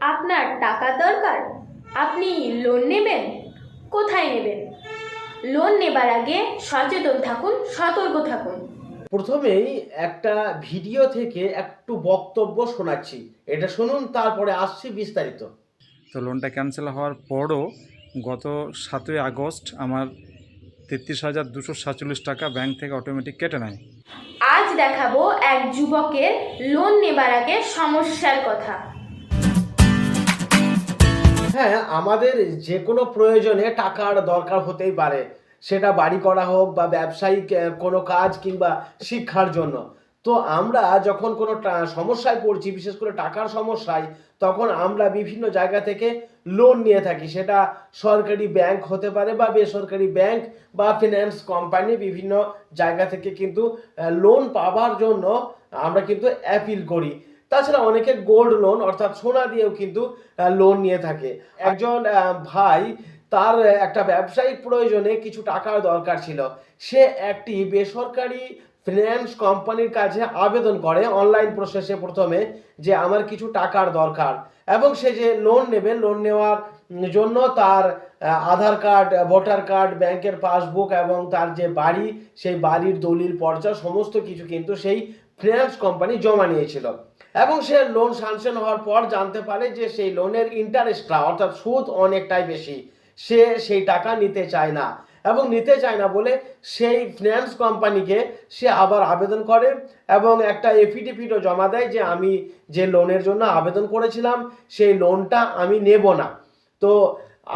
আপনার টাকা দরকার? আপনি লোন নেবেন? কোথায় নেবেন? লোন নেবার আগে সচেতন থাকুন সতর্ক থাকুন। প্রথমেই একটা ভিডিও থেকে একটু বক্তব্য শোনাচ্ছি। এটা শুনুন তারপরে আসছি বিস্তারিত। তো লোনটা ক্যান্সেল হওয়ার পরও গত সাতই আগস্ট আমার তেত্রিশ হাজার দুশো সাতচল্লিশ টাকা ব্যাংক থেকে অটোমেটিক কেটে নেয়। আজ দেখাবো এক যুবকের লোন নেবার আগে সমস্যার কথা। হ্যাঁ আমাদের যে কোনো প্রয়োজনে টাকার দরকার হতেই পারে। সেটা বাড়ি করা হোক বা ব্যবসায়িক কোনো কাজ কিংবা শিক্ষার জন্য। তো আমরা যখন কোনো সমস্যায় পড়ছি, বিশেষ করে টাকার সমস্যায়, তখন আমরা বিভিন্ন জায়গা থেকে লোন নিয়ে থাকি। সেটা সরকারি ব্যাংক হতে পারে বা বেসরকারি ব্যাংক বা ফিন্যান্স কোম্পানি বিভিন্ন জায়গা থেকে কিন্তু লোন পাওয়ার জন্য আমরা কিন্তু অ্যাপিল করি। তাছাড়া অনেকে গোল্ড লোন অর্থাৎ সোনা দিয়েও কিন্তু লোন নিয়ে থাকে। একজন ভাই তার একটা ব্যবসায়িক প্রয়োজনে কিছু টাকার দরকার ছিল। সে একটি বেসরকারি ফিনান্স কোম্পানির কাছে আবেদন করে অনলাইন প্রসেসে প্রথমে যে আমার কিছু টাকার দরকার। এবং সে যে লোন নেবে লোন নেওয়ার জন্য তার আধার কার্ড ভোটার কার্ড ব্যাংকের পাসবুক এবং তার যে বাড়ি, সেই বাড়ির দলিল, পর্চা, সমস্ত কিছু কিন্তু সেই ফিনান্স কোম্পানি জমা নিয়েছিল। এবং সে লোন স্যাংশন হওয়ার পর জানতে পারে যে সেই লোনের ইন্টারেস্টটা অর্থাৎ সুদ অনেকটাই বেশি। সে সেই টাকা নিতে চায় না এবং নিতে চায় না বলে সেই ফিনান্স কোম্পানিকে সে আবার আবেদন করে এবং একটা এফিডেভিটও জমা দেয় যে আমি যে লোনের জন্য আবেদন করেছিলাম, সেই লোনটা আমি নেব না। তো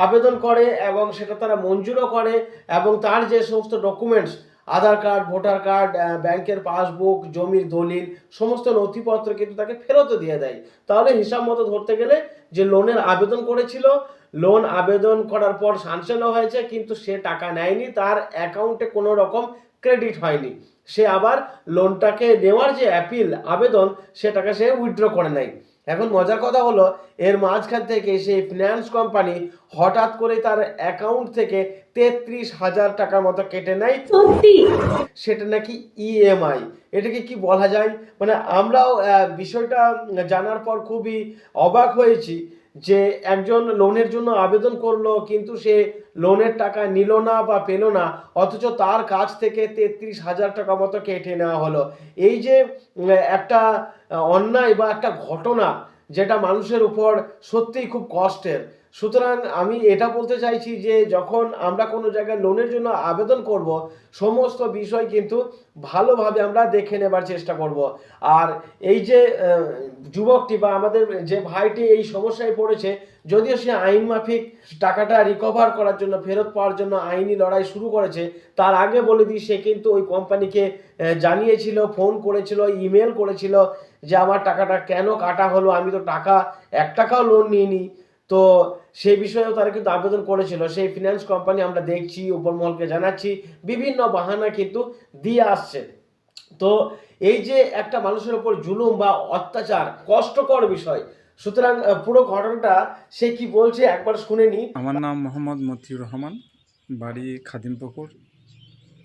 আবেদন করে এবং সেটা তারা মঞ্জুরও করে এবং তার যে সমস্ত documents Aadhaar card, voter card ব্যাংকের পাসবুক, জমির দলিল, সমস্ত নথিপত্র কিন্তু তাকে ফেরতও দিয়ে দেয়। তাহলে হিসাব মতো ধরতে গেলে যে লোনের আবেদন করেছিল, লোন আবেদন করার পর সাংশনও হয়েছে, কিন্তু সে টাকা নেয়নি, তার অ্যাকাউন্টে কোনো রকম ক্রেডিট হয়নি। সে আবার লোনটাকে নেওয়ার যে অ্যাপিল আবেদন, সেটাকে সে উইথড্র করে নেয়। এখন মজার কথা হলো এর মাঝখান থেকে সেই ফিন্যান্স কোম্পানি হঠাৎ করে তার অ্যাকাউন্ট থেকে তেত্রিশ হাজার টাকার মতো কেটে নেয়। সেটা নাকি ইএমআই এটাকে কি বলা যায়? মানে আমরাও বিষয়টা জানার পর খুবই অবাক হয়েছি যে একজন লোনের জন্য আবেদন করল, কিন্তু সে লোনের টাকা নিল না বা পেল না, অথচ তার কাছ থেকে তেত্রিশ হাজার টাকা মতো কেটে নেওয়া হলো। এই যে একটা অন্যায় বা একটা ঘটনা, যেটা মানুষের উপর সত্যিই খুব কষ্টের। সুতরাং আমি এটা বলতে চাইছি যে যখন আমরা কোনো জায়গায় লোনের জন্য আবেদন করব, সমস্ত বিষয় কিন্তু ভালোভাবে আমরা দেখে নেবার চেষ্টা করব। আর এই যে যুবকটি বা আমাদের যে ভাইটি এই সমস্যায় পড়েছে, যদিও সে আইন মাফিক, টাকাটা রিকভার করার জন্য, ফেরত পাওয়ার জন্য আইনি লড়াই শুরু করেছে, তার আগে বলে দিই, সে কিন্তু ওই কোম্পানিকে জানিয়েছিল ফোন করেছিল ইমেল করেছিল যে আমার টাকাটা কেন কাটা হলো, আমি তো টাকা, এক টাকাও লোন নিইনি। তো সেই বিষয়েও তারা কিন্তু আবেদন করেছিল। সেই ফিনান্স কোম্পানি আমরা দেখছি উপরমহলকে জানাচ্ছি, বিভিন্ন বাহানা কিন্তু দিয়ে আসছে। তো এই যে একটা মানুষের উপর জুলুম বা অত্যাচার, কষ্টকর বিষয়, সুতরাং পুরো ঘটনাটা সে কি বলছে একবার শুনে নি। আমার নাম মোহাম্মদ মতিউর রহমান, বাড়ি খাদিমপুকুর,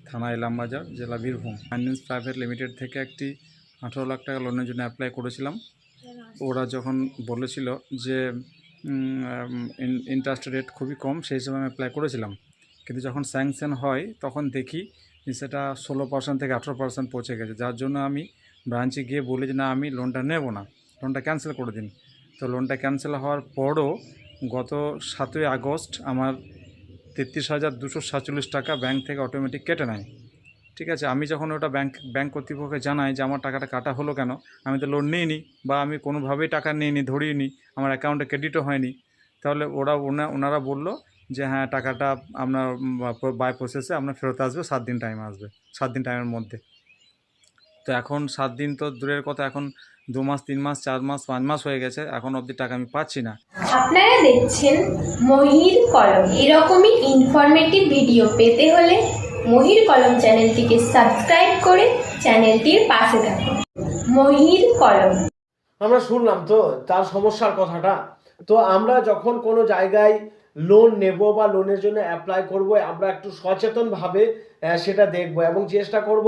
থানা ইলামবাজার, জেলা বীরভূম। ফাইন্যান্স প্রাইভেট লিমিটেড থেকে একটি আঠারো লাখ টাকা লোনের জন্য অ্যাপ্লাই করেছিলাম। ওরা যখন বলেছিল যে ইন্টারেস্ট রেট খুবই কম, সেই হিসেবে আমি অ্যাপ্লাই করেছিলাম। কিন্তু যখন স্যাংশন হয়, তখন দেখি সেটা ষোলো পার্সেন্ট থেকে আঠেরো পার্সেন্ট পৌঁছে গেছে। যার জন্য আমি ব্রাঞ্চে গিয়ে বলি যে, না, আমি লোনটা নেব না। লোনটা ক্যান্সেল করে দিন। তো লোনটা ক্যান্সেল হওয়ার পরও গত সাতই আগস্ট আমার তেত্রিশ হাজার দুশো সাতচল্লিশ টাকা ব্যাংক থেকে অটোমেটিক কেটে নেয়। ঠিক আছে, আমি যখন ওটা ব্যাংক ব্যাংক কর্তৃপক্ষকে জানাই যে আমার টাকাটা কাটা হলো কেন, আমি তো লোন নিইনি বা আমি কোনোভাবেই টাকা নিইনি ধরিনি আমার অ্যাকাউন্টে ক্রেডিটও হয়নি, তাহলে ওরা ওনা, ওনারা বলল যে হ্যাঁ টাকাটা আপনার বাই প্রসেসে আপনার ফেরত আসবে, সাত দিন টাইম আসবে, সাত দিন টাইমের মধ্যে। তো এখন সাত দিন তো দূরের কথা, এখন দু মাস, তিন মাস, চার মাস, পাঁচ মাস হয়ে গেছে, এখন অবধি টাকা আমি পাচ্ছি না। আপনারা দেখছেন মহির কলম, এরকমই ইনফরমেটিভ ভিডিও পেতে হলে মহির কলম চ্যানেলটিকে সাবস্ক্রাইব করে চ্যানেলটির পাশে থাকুন। মহির কলম। আমরা শুনলাম তো, তার সমস্যার কথাটা। তো আমরা যখন কোনো জায়গায় লোন নেব বা লোনের জন্য অ্যাপ্লাই করব, আমরা একটু সচেতনভাবে সেটা দেখব এবং চেষ্টা করব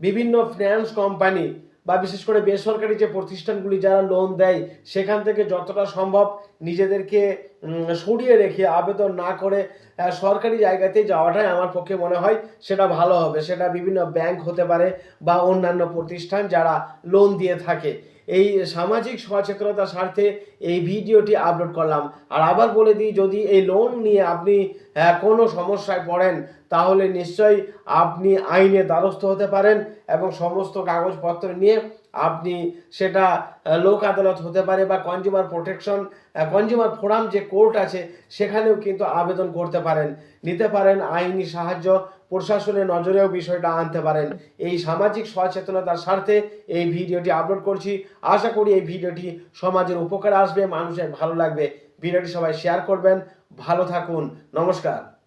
বিভিন্ন ফিন্যান্স কোম্পানি বা বিশেষ করে বেসরকারি যে প্রতিষ্ঠানগুলি যারা লোন দেয়, সেখান থেকে যতটা সম্ভব নিজেদেরকে সরিয়ে রেখে আবেদন না করে সরকারি জায়গাতে যাওয়াটাই আমার পক্ষে মনে হয় সেটা ভালো হবে। সেটা বিভিন্ন ব্যাংক হতে পারে বা অন্যান্য প্রতিষ্ঠান যারা লোন দিয়ে থাকে। এই সামাজিক সচেতনতার স্বার্থে এই ভিডিওটি আপলোড করলাম। আর আবার বলে দিই, যদি এই লোন নিয়ে আপনি কোনো সমস্যায় পড়েন, তাহলে নিশ্চয়ই আপনি আইনে দ্বারস্থ হতে পারেন এবং সমস্ত কাগজপত্র নিয়ে আপনি সেটা লোক আদালত হতে পারে বা কনজিউমার প্রোটেকশন কনজিউমার ফোরাম যে কোর্ট আছে, সেখানেও কিন্তু আবেদন করতে পারেন। নিতে পারেন আইনি সাহায্য প্রশাসনের নজরেও বিষয়টা আনতে পারেন। এই সামাজিক সচেতনতার স্বার্থে এই ভিডিওটি আপলোড করছি। আশা করি এই ভিডিওটি সমাজের উপকার আসবে, মানুষের ভালো লাগবে। ভিডিওটি সবাই শেয়ার করবেন। ভালো থাকুন। নমস্কার।